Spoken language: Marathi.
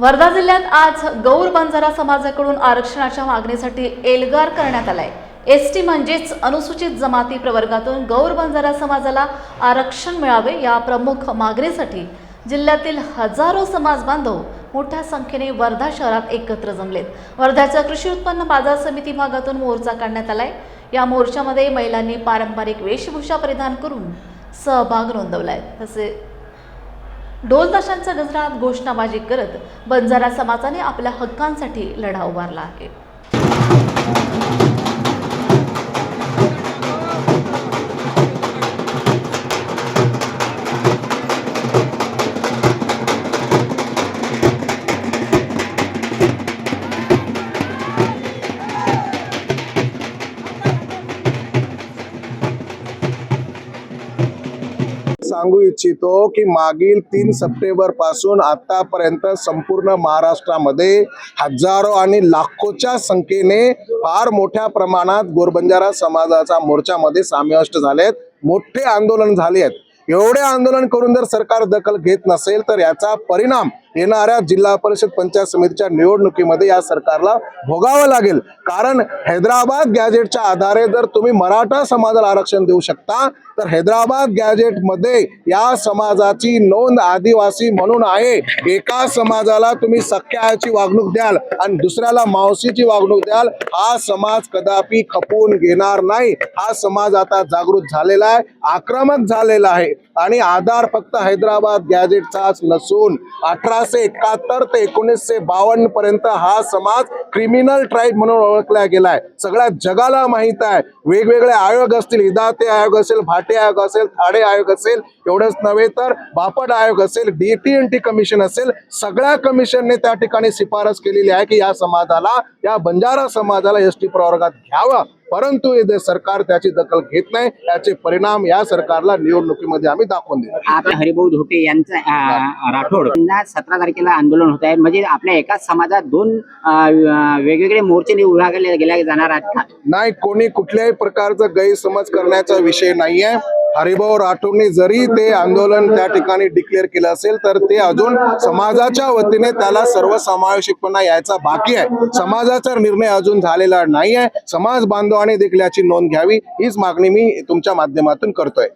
वर्धा जिल्ह्यात आज गौर बंजारा समाजाकडून आरक्षणाच्या मागणीसाठी एल्गार करण्यात आलाय. एस टी म्हणजेच अनुसूचित जमाती प्रवर्गातून गौर बंजारा समाजाला आरक्षण मिळावे या प्रमुख मागणीसाठी जिल्ह्यातील हजारो समाज बांधव मोठ्या संख्येने वर्धा शहरात एकत्र जमलेत. वर्ध्याच्या कृषी उत्पन्न बाजार समिती भागातून मोर्चा काढण्यात आलाय. या मोर्चामध्ये महिलांनी पारंपरिक वेशभूषा परिधान करून सहभाग नोंदवलाय. तसे ढोल ताशांच्या गजरात घोषणाबाजी करत बंजारा समाजाने आपल्या हक्कांसाठी लढा उभारला आहे. सांगू इच्छितो की मागील तीन सप्टेंबरपासून आतापर्यंत संपूर्ण महाराष्ट्रामध्ये हजारो आणि लाखोच्या संख्येने फार मोठ्या प्रमाणात गोरबंजारा समाजाचा मोर्चामध्ये समाविष्ट झालेत. मोठे आंदोलन झाले आहेत एवढे आंदोलन करून जर सरकार दखल घेत नसेल तर याचा परिणाम येणाऱ्या जिल्हा परिषद पंचायत समितीच्या निवडणुकीमध्ये या सरकारला भोगावं लागेल. कारण हैदराबाद गॅजेटच्या आधारे जर तुम्ही मराठा समाजाला आरक्षण देऊ शकता तर हैदराबाद गॅजेटमध्ये या समाजाची नोंद आदिवासी म्हणून आहे. एका समाजाला तुम्ही सख्याची वागणूक द्याल आणि दुसऱ्याला मावशीची वागणूक द्याल हा समाज कदापि खपवून घेणार नाही. हा समाज आता जागृत झालेला आहे आक्रमक झालेला आहे. आणि आधार फक्त हैदराबाद गॅजेटचाच नसून अठराशे एकाहत्तर ते एकोणीसशे बावन्न पर्यंत हा समाज क्रिमिनल ट्राईब म्हणून ओळखला गेलाय. सगळ्या जगाला माहीत आहे. वेगवेगळे आयोग असतील हिदाते आयोग असेल भाटे आयोग असेल थाडे आयोग असेल एवढंच नव्हे तर बापट आयोग असेल डीटीएनटी कमिशन असेल सगळ्या कमिशनने त्या ठिकाणी शिफारस केलेली आहे की या समाजाला या बंजारा समाजाला एस टी प्रवर्गात घ्यावं. परंतु हे सरकार त्याची दखल घेत नाही. याचे परिणाम या सरकारला निवडणुकीमध्ये आम्ही दाखवून देतो. आपल्या हरिभाऊ धोके यांचं राठोड. सतरा तारखेला आंदोलन होत आहे. म्हणजे आपल्या एकाच समाजात दोन वेगवेगळे मोर्चे विभागले गेल्या जाणार आहेत का? नाही कोणी कुठल्याही प्रकारचा गैरसमज करण्याचा विषय नाहीये. हरिभाऊ राठोडने जरी ते आंदोलन त्या ठिकाणी डिक्लेअर केलं असेल तर ते अजून समाजाच्या वतीने त्याला सर्वसमावेशकपणा यायचा बाकी आहे. समाजाचा निर्णय अजून झालेला नाही आहे समाज बांधवाने देखील याची नोंद घ्यावी हीच मागणी मी तुमच्या माध्यमातून करतोय.